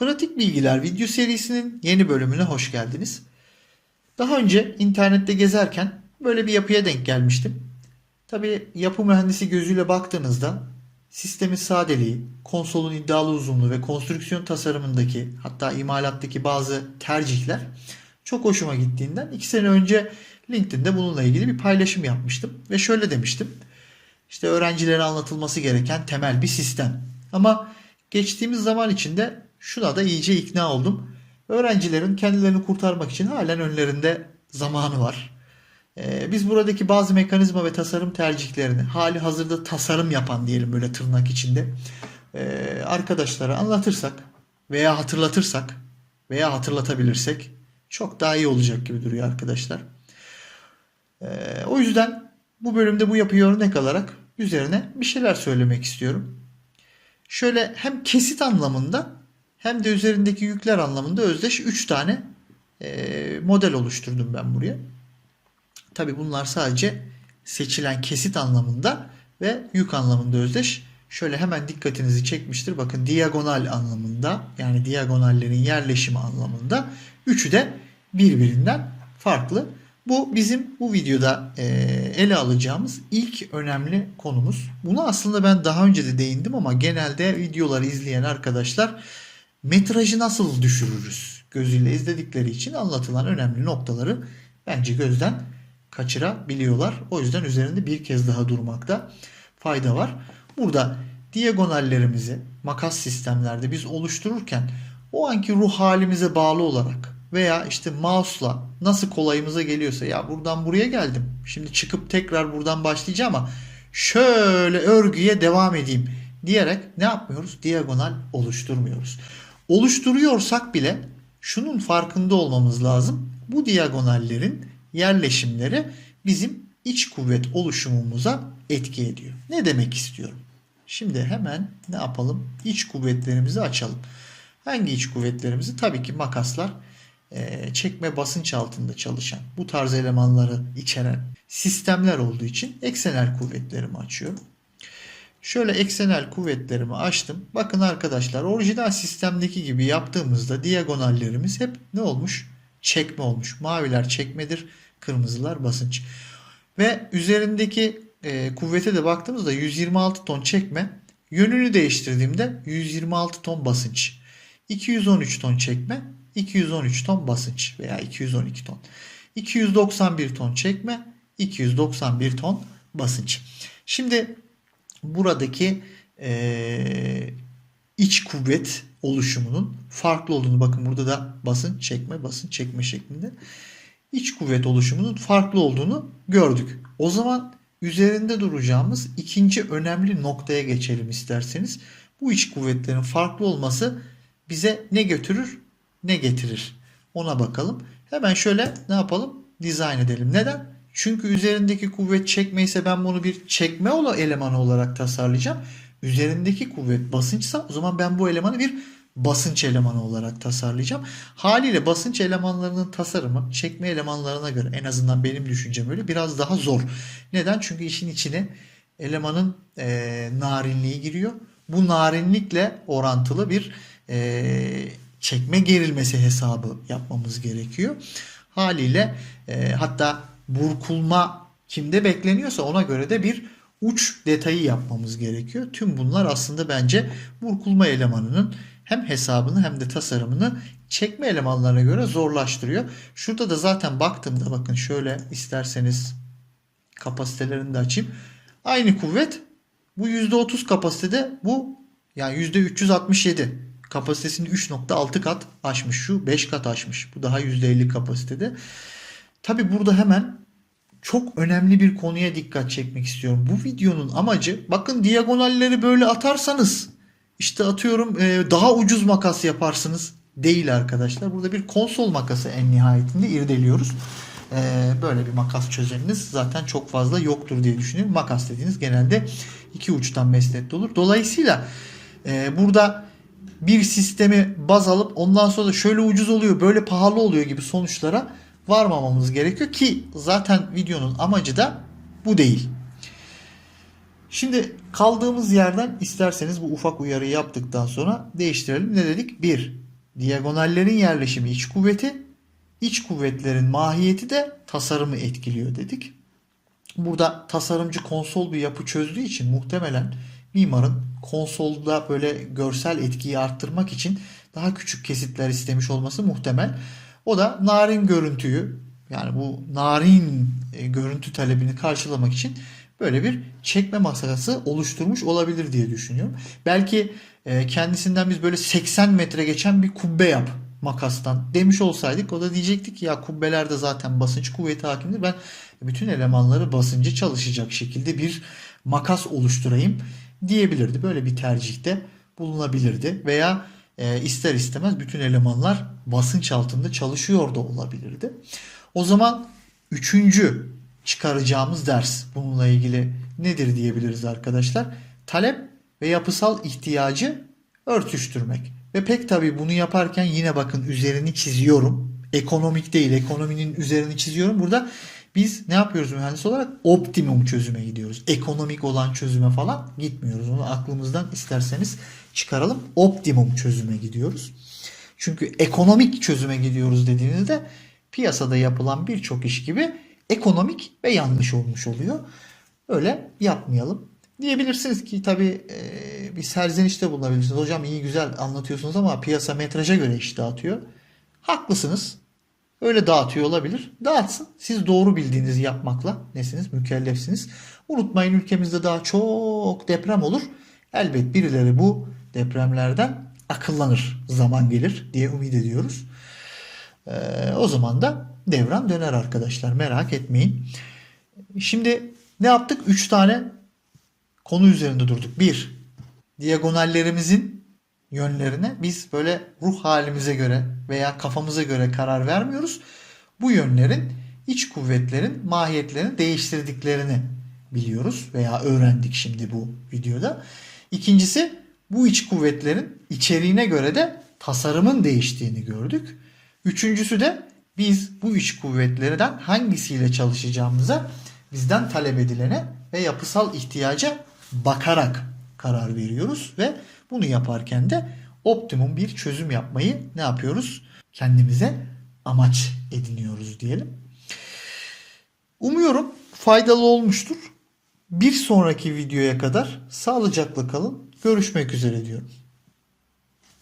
Pratik Bilgiler video serisinin yeni bölümüne hoş geldiniz. Daha önce internette gezerken böyle bir yapıya denk gelmiştim. Tabii yapı mühendisi gözüyle baktığınızda sistemin sadeliği, konsolun iddialı uzunluğu ve konstrüksiyon tasarımındaki hatta imalattaki bazı tercihler çok hoşuma gittiğinden iki sene önce LinkedIn'de bununla ilgili bir paylaşım yapmıştım ve şöyle demiştim. İşte öğrencilere anlatılması gereken temel bir sistem. Ama geçtiğimiz zaman içinde şuna da iyice ikna oldum. Öğrencilerin kendilerini kurtarmak için halen önlerinde zamanı var. Ee, biz buradaki bazı mekanizma ve tasarım tercihlerini hali hazırda tasarım yapan diyelim böyle tırnak içinde ee, arkadaşlara anlatırsak veya hatırlatırsak veya hatırlatabilirsek çok daha iyi olacak gibi duruyor arkadaşlar. Ee, o yüzden bu bölümde bu yapıyı örnek alarak üzerine bir şeyler söylemek istiyorum. Şöyle hem kesit anlamında hem de üzerindeki yükler anlamında özdeş 3 tane e, model oluşturdum ben buraya. Tabi bunlar sadece seçilen kesit anlamında ve yük anlamında özdeş. Şöyle hemen dikkatinizi çekmiştir. Bakın diagonal anlamında yani diagonallerin yerleşimi anlamında üçü de birbirinden farklı. Bu bizim bu videoda e, ele alacağımız ilk önemli konumuz. Bunu aslında ben daha önce de değindim ama genelde videoları izleyen arkadaşlar metrajı nasıl düşürürüz gözüyle izledikleri için anlatılan önemli noktaları bence gözden kaçırabiliyorlar. O yüzden üzerinde bir kez daha durmakta fayda var. Burada diagonallerimizi makas sistemlerde biz oluştururken o anki ruh halimize bağlı olarak veya işte mouse'la nasıl kolayımıza geliyorsa ya buradan buraya geldim. Şimdi çıkıp tekrar buradan başlayacağım ama şöyle örgüye devam edeyim diyerek ne yapmıyoruz? Diagonal oluşturmuyoruz. Oluşturuyorsak bile şunun farkında olmamız lazım. Bu diagonallerin yerleşimleri bizim iç kuvvet oluşumumuza etki ediyor. Ne demek istiyorum? Şimdi hemen ne yapalım? İç kuvvetlerimizi açalım. Hangi iç kuvvetlerimizi? Tabii ki makaslar e, çekme basınç altında çalışan bu tarz elemanları içeren sistemler olduğu için eksenel kuvvetlerimi açıyorum. Şöyle eksenel kuvvetlerimi açtım. Bakın arkadaşlar orijinal sistemdeki gibi yaptığımızda diagonallerimiz hep ne olmuş? Çekme olmuş. Maviler çekmedir, kırmızılar basınç. Ve üzerindeki e, kuvvete de baktığımızda 126 ton çekme, yönünü değiştirdiğimde 126 ton basınç. 213 ton çekme, 213 ton basınç veya 212 ton. 291 ton çekme, 291 ton basınç. Şimdi buradaki e, iç kuvvet oluşumunun farklı olduğunu bakın burada da basın çekme basın çekme şeklinde iç kuvvet oluşumunun farklı olduğunu gördük. O zaman üzerinde duracağımız ikinci önemli noktaya geçelim isterseniz. Bu iç kuvvetlerin farklı olması bize ne götürür ne getirir ona bakalım. Hemen şöyle ne yapalım dizayn edelim. Neden? Çünkü üzerindeki kuvvet çekme ise ben bunu bir çekme ola elemanı olarak tasarlayacağım. Üzerindeki kuvvet basınçsa o zaman ben bu elemanı bir basınç elemanı olarak tasarlayacağım. Haliyle basınç elemanlarının tasarımı çekme elemanlarına göre en azından benim düşüncem öyle biraz daha zor. Neden? Çünkü işin içine elemanın e, narinliği giriyor. Bu narinlikle orantılı bir e, çekme gerilmesi hesabı yapmamız gerekiyor. Haliyle e, hatta burkulma kimde bekleniyorsa ona göre de bir uç detayı yapmamız gerekiyor. Tüm bunlar aslında bence burkulma elemanının hem hesabını hem de tasarımını çekme elemanlarına göre zorlaştırıyor. Şurada da zaten baktığımda bakın şöyle isterseniz kapasitelerini de açayım. Aynı kuvvet bu %30 kapasitede bu yani %367 kapasitesini 3.6 kat aşmış. Şu 5 kat aşmış. Bu daha %50 kapasitede. Tabi burada hemen çok önemli bir konuya dikkat çekmek istiyorum. Bu videonun amacı bakın diagonalleri böyle atarsanız işte atıyorum e, daha ucuz makas yaparsınız değil arkadaşlar. Burada bir konsol makası en nihayetinde irdeliyoruz. E, böyle bir makas çözeminiz zaten çok fazla yoktur diye düşünüyorum. Makas dediğiniz genelde iki uçtan mesnetli olur. Dolayısıyla e, burada bir sistemi baz alıp ondan sonra da şöyle ucuz oluyor böyle pahalı oluyor gibi sonuçlara varmamamız gerekiyor ki zaten videonun amacı da bu değil. Şimdi kaldığımız yerden isterseniz bu ufak uyarıyı yaptıktan sonra değiştirelim. Ne dedik? 1. diagonallerin yerleşimi iç kuvveti, iç kuvvetlerin mahiyeti de tasarımı etkiliyor dedik. Burada tasarımcı konsol bir yapı çözdüğü için muhtemelen mimarın konsolda böyle görsel etkiyi arttırmak için daha küçük kesitler istemiş olması muhtemel. O da narin görüntüyü yani bu narin e, görüntü talebini karşılamak için böyle bir çekme masası oluşturmuş olabilir diye düşünüyorum. Belki e, kendisinden biz böyle 80 metre geçen bir kubbe yap makastan demiş olsaydık o da diyecektik ki ya kubbelerde zaten basınç kuvveti hakimdir. Ben bütün elemanları basıncı çalışacak şekilde bir makas oluşturayım diyebilirdi. Böyle bir tercihte bulunabilirdi veya e, ister istemez bütün elemanlar basınç altında çalışıyor da olabilirdi. O zaman üçüncü çıkaracağımız ders bununla ilgili nedir diyebiliriz arkadaşlar? Talep ve yapısal ihtiyacı örtüştürmek. Ve pek tabii bunu yaparken yine bakın üzerini çiziyorum. Ekonomik değil, ekonominin üzerini çiziyorum. Burada biz ne yapıyoruz mühendis olarak? Optimum çözüme gidiyoruz. Ekonomik olan çözüme falan gitmiyoruz. Onu aklımızdan isterseniz çıkaralım. Optimum çözüme gidiyoruz. Çünkü ekonomik çözüme gidiyoruz dediğinizde piyasada yapılan birçok iş gibi ekonomik ve yanlış olmuş oluyor. Öyle yapmayalım. Diyebilirsiniz ki tabii e, bir serzenişte bulunabilirsiniz. Hocam iyi güzel anlatıyorsunuz ama piyasa metraja göre iş dağıtıyor. Haklısınız. Öyle dağıtıyor olabilir. Dağıtsın. Siz doğru bildiğinizi yapmakla nesiniz? Mükellefsiniz. Unutmayın ülkemizde daha çok deprem olur. Elbet birileri bu depremlerden akıllanır. Zaman gelir diye ümit ediyoruz. Ee, o zaman da devran döner arkadaşlar. Merak etmeyin. Şimdi ne yaptık? 3 tane konu üzerinde durduk. Bir, diagonallerimizin yönlerine biz böyle ruh halimize göre veya kafamıza göre karar vermiyoruz. Bu yönlerin iç kuvvetlerin mahiyetlerini değiştirdiklerini biliyoruz veya öğrendik şimdi bu videoda. İkincisi bu iç kuvvetlerin içeriğine göre de tasarımın değiştiğini gördük. Üçüncüsü de biz bu iç kuvvetlerden hangisiyle çalışacağımıza bizden talep edilene ve yapısal ihtiyaca bakarak karar veriyoruz ve bunu yaparken de optimum bir çözüm yapmayı ne yapıyoruz? Kendimize amaç ediniyoruz diyelim. Umuyorum faydalı olmuştur. Bir sonraki videoya kadar sağlıcakla kalın. Görüşmek üzere diyorum.